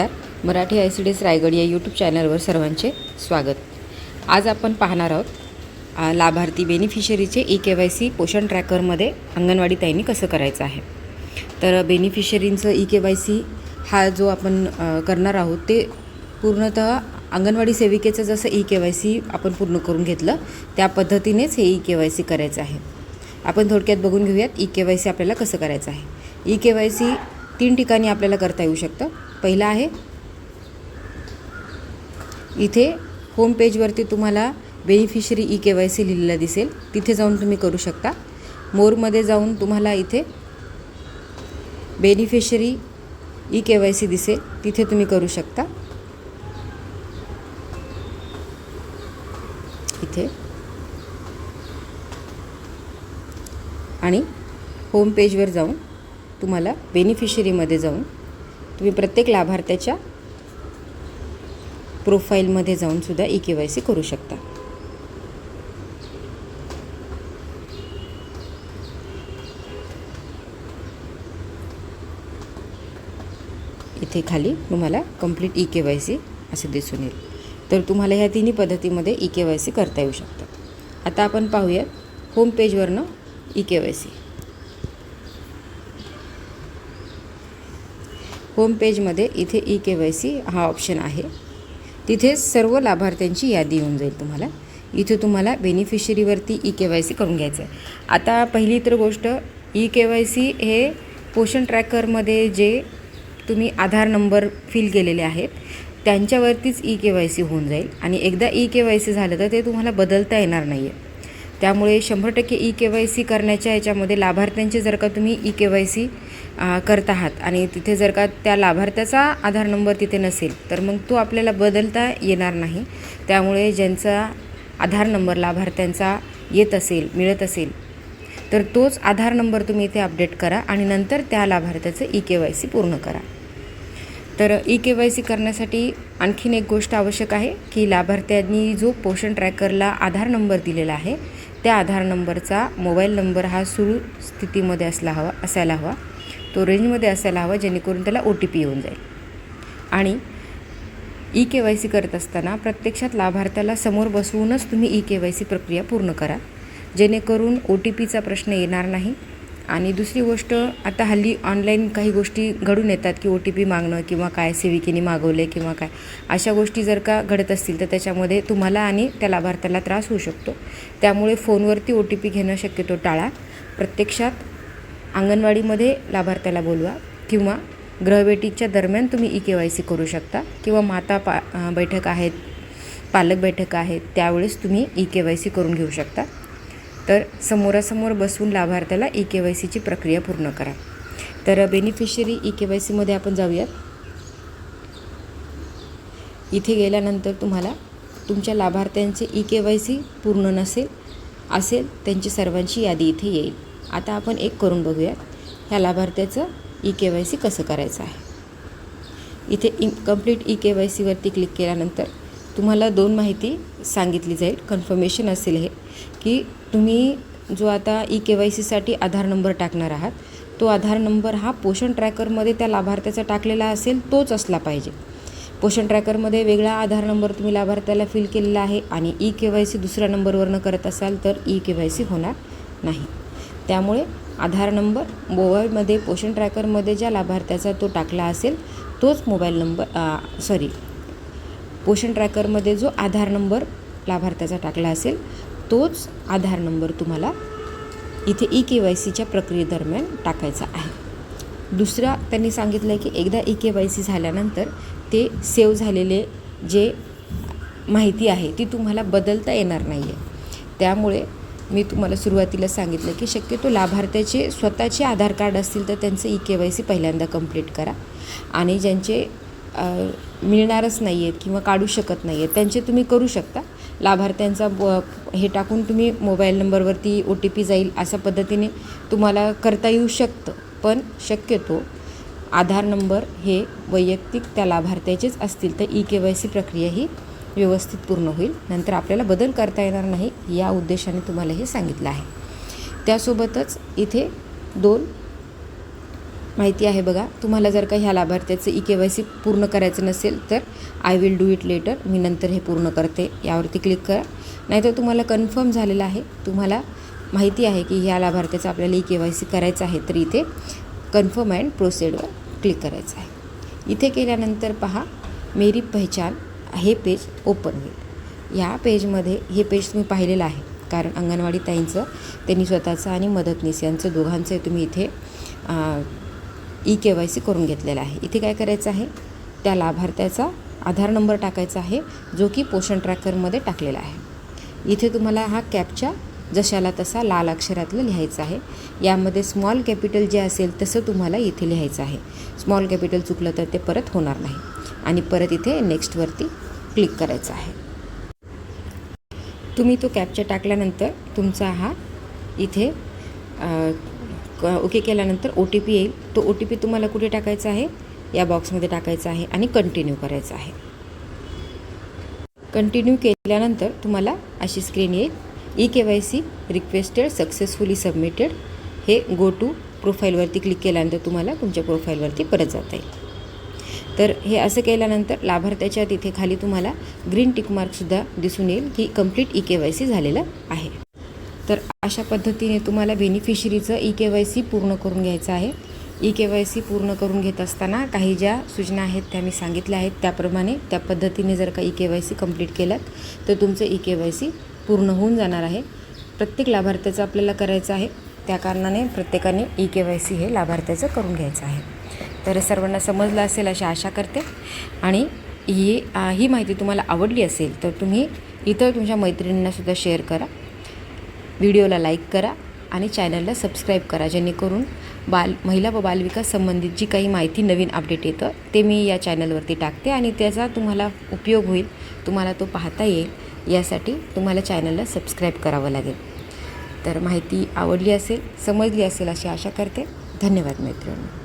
नमस्कार. Marathi I C D S Raigad या YouTube चॅनलवर सर्वांचे स्वागत. आज आपण पाहणार आहोत लाभार्थी बेनिफिशरीचे E K Y C Poshan ट्रॅकरमध्ये anganwadi ताईंनी कसं करायचं आहे. तर बेनिफिशरींचं ई के वाय सी हा जो आपण करणार आहोत ते पूर्णतः अंगणवाडी सेविकेचं जसं ई के वाय सी आपण पूर्ण करून घेतलं त्या पद्धतीनेच हे ई के वाय सी करायचं आहे. आपण थोडक्यात बघून घेऊयात ई के वाय सी आपल्याला कसं करायचं आहे. ई के वाय सी तीन ठिकाणी आपल्याला करता येऊ शकतं. पहिलं आहे. इथे होम पेजवरती तुम्हाला beneficiary E K Y C लिहिलेलं दिसेल. तिथे जाऊन तुम्ही करू शकता. मोरमध्ये जाऊन तुम्हाला इथे beneficiary E K Y C दिसेल. तिथे तुम्ही करू शकता. इथे. आणि होम पेजवर जाऊन तुम्हाला बेनिफिशरीमध्ये जाऊन तुम्ही प्रत्येक लाभार्थ्याच्या प्रोफाईलमध्ये जाऊन सुद्धा ई के वाय सी करू शकता. इथे खाली तुम्हाला complete E K Y C असं दिसून येईल. तर तुम्हाला ह्या तिन्ही पद्धतीमध्ये ई के वाय सी करता येऊ शकतं. आता आपण पाहूयात home पेजवरनं E K Y C. Home पेजमध्ये इथे ई के वाय सी हा ऑप्शन आहे. तिथे सर्व लाभार्थ्यांची यादी येऊन जाईल तुम्हाला. इथे तुम्हाला बेनिफिशरीवरती ई के वाय सी करून घ्यायचं आहे आता पहिली तर गोष्ट ई के वाय सी हे पोषण ट्रॅकरमध्ये जे तुम्ही आधार नंबर फिल केलेले आहेत त्यांच्यावरतीच ई के वाय सी होऊन जाईल. आणि एकदा ई के वाय सी झालं तर ते तुम्हाला बदलता येणार नाही आहे त्यामुळे शंभर टक्के ई के वाय सी करण्याच्या याच्यामध्ये लाभार्थ्यांचे जर का तुम्ही ई के वाय सी करत आहात आणि तिथे जर का त्या लाभार्थ्याचा आधार नंबर तिथे नसेल तर मग तो आपल्याला बदलता येणार नाही. त्यामुळे ज्यांचा आधार नंबर लाभार्थ्यांचा येत असेल मिळत असेल तर तोच आधार नंबर तुम्ही इथे अपडेट करा आणि नंतर त्या लाभार्थ्याचं ई के वाय सी पूर्ण करा. तर ई के वाय सी करण्यासाठी आणखीन एक गोष्ट आवश्यक आहे की लाभार्थ्यांनी जो पोषण ट्रॅकरला आधार नंबर दिलेला आहे त्या आधार नंबरचा मोबाईल नंबर हा सुरू स्थितीमध्ये असला हवा असायला हवा. तो रेंजमध्ये असायला हवा जेणेकरून त्याला ओ टी पी येऊन जाईल. आणि ई के वाय सी करत असताना प्रत्यक्षात लाभार्थ्याला समोर बसवूनच तुम्ही ई के वाय सी प्रक्रिया पूर्ण करा. जेणेकरून ओ टी पीचा प्रश्न येणार नाही. आणि दुसरी गोष्ट आता हल्ली ऑनलाईन काही गोष्टी घडून येतात की ओ टी पी मागणं किंवा काय सेविकेने मागवले किंवा काय. अशा गोष्टी जर का घडत असतील तर त्याच्यामध्ये तुम्हाला आणि त्या लाभार्थ्याला त्रास होऊ शकतो. त्यामुळे फोनवरती ओ टी पी घेणं शक्यतो टाळा. प्रत्यक्षात अंगणवाडीमध्ये लाभार्थ्याला बोलवा किंवा ग्रहभेटीच्या दरम्यान तुम्ही ई के वाय सी करू शकता किंवा माता पा बैठक आहेत पालक बैठक आहेत त्यावेळेस तुम्ही ई के वाय सी करून घेऊ शकता. तर समोरासमोर बसून लाभार्थ्याला ई के वाय सीची प्रक्रिया पूर्ण करा. तर बेनिफिशरी ई के वाय सीमध्ये आपण जाऊयात. इथे गेल्यानंतर तुम्हाला तुमच्या लाभार्थ्यांचे ई के वाय सी पूर्ण नसेल असेल त्यांची सर्वांची यादी इथे येईल. आता आपण एक करून बघूयात ह्या लाभार्थ्याचं ई के वाय सी कसं करायचं आहे. इथे इ कंप्लीट ई के वाय सीवरती क्लिक केल्यानंतर तुम्हाला दोन माहिती सांगितली जाईल. कन्फर्मेशन असेल हे की तुम्ही जो आता ई के वाय सीसाठी आधार नंबर टाकणार आहात तो आधार नंबर हा पोषण ट्रॅकरमध्ये त्या लाभार्थ्याचा टाकलेला असेल तोच असला पाहिजे. पोषण ट्रॅकरमध्ये वेगळा आधार नंबर तुम्ही लाभार्थ्याला फिल केलेला आहे आणि ई के वाय सी दुसऱ्या नंबरवरनं करत असाल तर ई के वाय सी होणार नाही. त्यामुळे आधार नंबर मोबाईलमध्ये पोषण ट्रॅकरमध्ये ज्या लाभार्थ्याचा तो टाकला असेल तोच मोबाईल नंबर सॉरी पोषण ट्रॅकरमध्ये जो आधार नंबर लाभार्थ्याचा टाकला असेल तोच आधार नंबर तुम्हाला इथे ई के वाय सीच्या प्रक्रियेदरम्यान टाकायचा आहे. दुसरा त्यांनी सांगितलं आहे की एकदा ई के वाय सी झाल्यानंतर ते सेव्ह झालेले जे माहिती आहे ती तुम्हाला बदलता येणार नाही आहे त्यामुळे मी तुम्हाला सुरुवातीला सांगितलं की शक्यतो लाभार्थ्याचे स्वतःचे आधार कार्ड असतील तर त्यांचं ई के वाय सी पहिल्यांदा कंप्लीट करा. आणि ज्यांचे मिळणारच नाही आहेत किंवा काढू शकत नाही आहेत त्यांचे तुम्ही करू शकता. लाभार्थ्यांचा ब हे टाकून तुम्ही मोबाईल नंबरवरती ओ टी पी जाईल अशा पद्धतीने तुम्हाला करता येऊ शकतं. पण शक्यतो आधार नंबर हे वैयक्तिक त्या लाभार्थ्याचेच असतील. तर ई के वाय सी प्रक्रिया ही व्यवस्थित पूर्ण होईल. नंतर आपल्याला बदल करता येणार नाही या उद्देशाने तुम्हाला हे सांगितलं आहे. त्यासोबतच इथे दोन माहिती आहे बघा. तुम्हाला जर का ह्या लाभार्थ्याचं ई के वाय सी पूर्ण करायचं नसेल तर I will do it later मी नंतर हे पूर्ण करते. यावरती क्लिक करा. नाहीतर तुम्हाला कन्फर्म झालेलं आहे. तुम्हाला माहिती आहे की ह्या लाभार्थ्याचं आपल्याला ई के वाय सी करायचं आहे. तर इथे कन्फर्म अँड प्रोसेडवर क्लिक करायचं आहे. इथे केल्यानंतर पहा मेरी पहचान हे पेज ओपन होईल. ह्या पेजमध्ये हे पेज तुम्ही पाहिलेलं आहे. कारण अंगणवाडी ताईंचं त्यांनी स्वतःचं आणि मदतनीस यांचं दोघांचं तुम्ही इथे ई के वाय सी करून घेतलेला आहे. इथे काय करायचं आहे? त्या लाभार्थ्याचा आधार नंबर टाकायचा आहे जो की पोषण ट्रॅकरमध्ये टाकलेला आहे. इथे तुम्हाला हा कॅपच्या जशाला तसा लाल अक्षरातलं लिहायचं आहे. यामध्ये स्मॉल कॅपिटल जे असेल तसं तुम्हाला इथे लिहायचं आहे. स्मॉल कॅपिटल चुकलं तर ते परत होणार नाही. आणि परत इथे नेक्स्टवरती क्लिक करायचं आहे. तुम्ही तो कॅपचा टाकल्यानंतर तुमचा हा इथे क- ओके केल्यानंतर ओ टी पी येईल. तो ओ टी पी तुम्हाला कुठे टाकायचा आहे? या बॉक्समध्ये टाकायचा आहे आणि कंटिन्यू करायचं आहे. कंटिन्यू केल्यानंतर तुम्हाला अशी स्क्रीन येईल. E K Y C requested successfully submitted हे गो टू प्रोफाईलवरती क्लिक केल्यानंतर तुम्हाला तुमच्या प्रोफाईलवरती परत जाता येईल. तर हे असं केल्यानंतर लाभार्थ्याच्या तिथे खाली तुम्हाला ग्रीन टिकमार्कसुद्धा दिसून येईल की complete E K Y C झालेलं आहे. तर अशा पद्धतीने तुम्हाला बेनिफिशरीचं ई के वाय सी पूर्ण करून घ्यायचं आहे. ई के वाय सी पूर्ण करून घेत असताना काही ज्या सूचना आहेत त्या मी सांगितल्या आहेत. त्याप्रमाणे त्या पद्धतीने जर का e K Y C complete केलं तर तुमचं ई के वाय सी पूर्ण होऊन जाणार आहे. प्रत्येक लाभार्थ्याचं आपल्याला करायचं आहे. त्या कारणाने प्रत्येकाने ई के वाय सी हे लाभार्थ्याचं करून घ्यायचं आहे. तर सर्वांना समजलं असेल अशी आशा करते. आणि ही ही माहिती तुम्हाला आवडली असेल तर तुम्ही इतर तुमच्या मैत्रिणींनासुद्धा शेअर करा. व्हिडिओला लाईक करा आणि चॅनलला सबस्क्राईब करा जेणेकरून बाल महिला व बालविकास संबंधित जी काही माहिती नवीन अपडेट येतं ते मी या चॅनलवरती टाकते आणि त्याचा तुम्हाला उपयोग होईल तुम्हाला तो पाहता येईल. यासाठी तुम्हाला चॅनलला सबस्क्राईब करावं लागेल. तर माहिती आवडली असेल समजली असेल अशी आशा करते. धन्यवाद मैत्रिणी.